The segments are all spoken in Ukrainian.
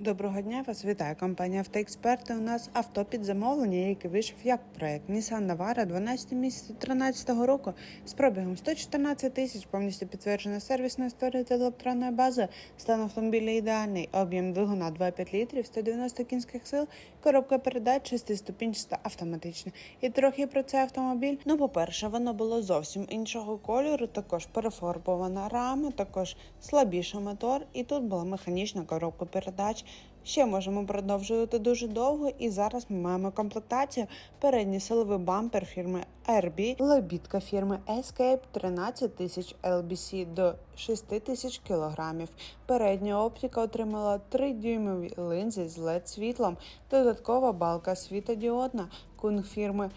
Доброго дня, вас вітає компанія «Автоексперти». У нас авто під замовлення, який вийшов як проект Nissan Navara 12 місяця 2013 року з пробігом 114 тисяч, повністю підтверджена сервісна історія та електронною базою. Стан автомобіля ідеальний, об'єм двигуна 2,5 літрів, 190 кінських сил, коробка передач, шестиступінчаста автоматична. І трохи про цей автомобіль. Ну, по-перше, воно було зовсім іншого кольору, також перефарбована рама, також слабіший мотор, і тут була механічна коробка передач. Ще можемо продовжувати дуже довго, і зараз ми маємо комплектацію. Передній силовий бампер фірми RB, лебідка фірми Escape 13 тисяч LBC до 6 тисяч кілограмів. Передня оптика отримала 3-дюймові линзи з LED світлом, додаткова балка світодіодна, кунг фірми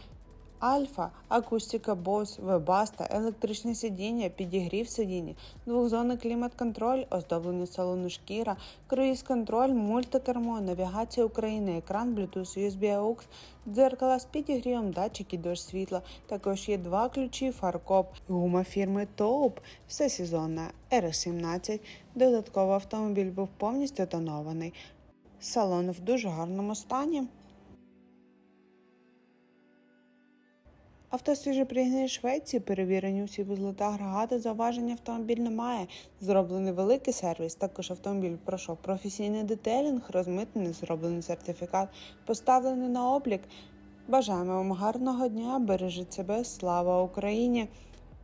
Альфа, акустика Bose, Webaста, електричне сидіння, підігрів сидіння, двохзонний клімат-контроль, оздоблення салону шкіра, круїз-контроль, мультикермо, навігація України, екран Bluetooth, USB AUX, дзеркала з підігрівом, датчики дощ світла. Також є два ключі, фаркоп, гума фірми Тауп, всесезонна R17. Додатково автомобіль був повністю тонований. Салон в дуже гарному стані. Авто свіже пригнані Швеції, перевірені усі вузли та агрегати, зауваження автомобіль немає. Зроблений великий сервіс. Також автомобіль пройшов професійний детелінг, розмитнений, зроблений сертифікат, поставлений на облік. Бажаємо вам гарного дня, бережіть себе, слава Україні!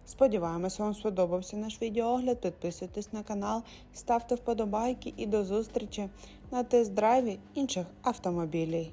Сподіваємось, вам сподобався наш відеоогляд. Підписуйтесь на канал, ставте вподобайки і до зустрічі на тест-драйві інших автомобілів.